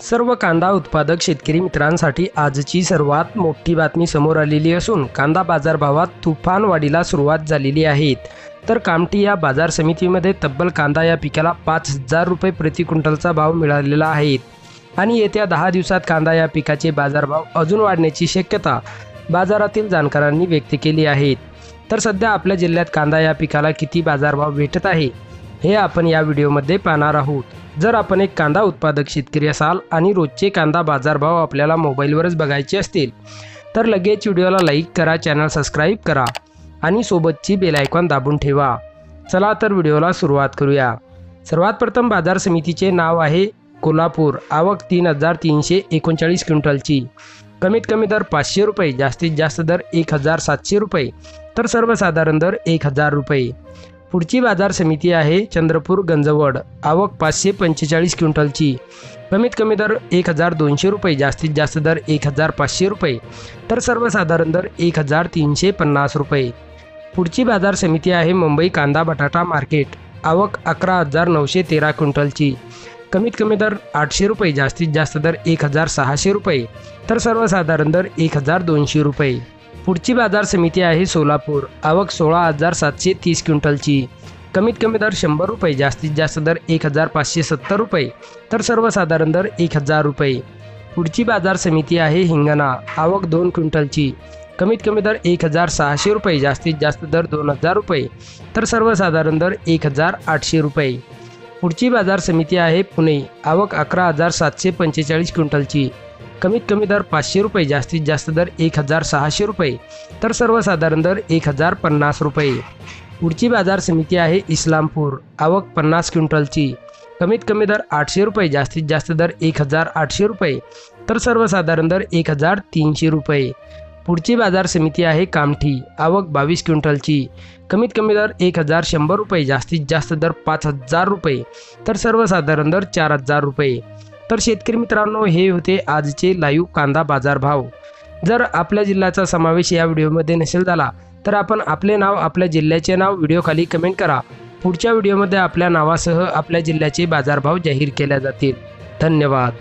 सर्व कांदा उत्पादक शेतकरी मित्रांसाठी आजची सर्वात मोठी बातमी समोर आलेली असून कांदा बाजारभावात तुफान वाढीला सुरुवात झालेली आहे. तर कामठी या बाजार समितीमध्ये तब्बल कांदा या पिकाला पाच हजार रुपये प्रति क्विंटलचा भाव मिळालेला आहे. आणि येत्या दहा दिवसात कांदा या पिकाचे बाजारभाव अजून वाढण्याची शक्यता बाजारातील जाणकारांनी व्यक्त केली आहे. तर सध्या आपल्या जिल्ह्यात कांदा या पिकाला किती बाजारभाव भेटत आहे हे आपण या व्हिडिओमध्ये पाहणार आहोत. जर आपण एक कांदा उत्पादक शेतकरी असाल आणि रोजचे कांदा बाजारभाव आपल्याला मोबाईलवरच बघायचे असतील तर लगेच व्हिडिओला लाईक करा चॅनल सबस्क्राईब करा आणि सोबतची बेल आयकॉन दाबून ठेवा. चला तर व्हिडिओला सुरुवात करूया. सर्वात प्रथम बाजार समितीचे नाव आहे कोल्हापूर आवक तीन हजार तीनशे एकोणचाळीस क्विंटलची. कमीत कमी दर पाचशे रुपये जास्तीत जास्त दर एक हजार सातशे रुपये तर सर्वसाधारण दर एक हजार रुपये. पुढची बाजार समिती आहे चंद्रपूर गंजवड. आवक पाचशे पंचेचाळीस क्विंटलची. कमीत कमी दर एक हजार दोनशे रुपये जास्तीत जास्त दर एक हजार पाचशे रुपये तर सर्वसाधारण दर एक हजार तीनशे पन्नास रुपये. पुढची बाजार समिती आहे मुंबई कांदा बटाटा मार्केट. आवक अकरा हजार नऊशे तेरा क्विंटलची. कमीत कमी दर आठशे रुपये जास्तीत जास्त दर एक हजार सहाशे रुपये तर सर्वसाधारण दर एक हजार दोनशे रुपये. पुढची बाजार समिती आहे सोलापूर. आवक सोळा हजार सातशे तीस क्विंटलची. कमीत कमी दर शंभर रुपये जास्तीत जास्त दर एक हजार पाचशे सत्तर रुपये तर सर्वसाधारण दर एक हजार रुपये. पुढची बाजार समिती आहे हिंगणा. आवक दोन क्विंटलची. कमीत कमी दर एक हजार सहाशे रुपये जास्तीत जास्त दर दोन हजार रुपये तर सर्वसाधारण दर एक हजार आठशे रुपये. पुढची बाजार समिती आहे पुणे. आवक अकरा हजार सातशे पंचेचाळीस क्विंटलची. कमीत कमी दर पाचशे रुपये जास्तीत जास्त दर एक हजार सहाशे रुपये. तर सर्वसाधारण दर एक हजार पन्नास रुपये. पुढची बाजार समिती आहे इस्लामपूर. आवक पन्नास क्विंटलची. कमीत कमी दर आठशे रुपये जास्तीत जास्त दर एक हजार आठशे रुपये. तर सर्वसाधारण दर एक हजार तीनशे रुपये. पुढची बाजार समिती आहे कामठी. आवक बावीस क्विंटलची. कमीत कमी दर एक हजार शंभर रुपये जास्तीत जास्त दर पाच हजार रुपये. तर सर्वसाधारण दर चार हजार रुपये. तर शेतकरी मित्रांनो हे होते आजचे लाईव्ह कांदा बाजारभाव जर आपल्या जिल्ह्याचा समावेश या व्हिडिओमध्ये नसेल झाला तर आपण आपले नाव आपल्या जिल्ह्याचे नाव व्हिडिओखाली कमेंट करा. पुढच्या व्हिडिओमध्ये आपल्या नावासह आपल्या जिल्ह्याचे बाजारभाव जाहीर केल्या जातील. धन्यवाद.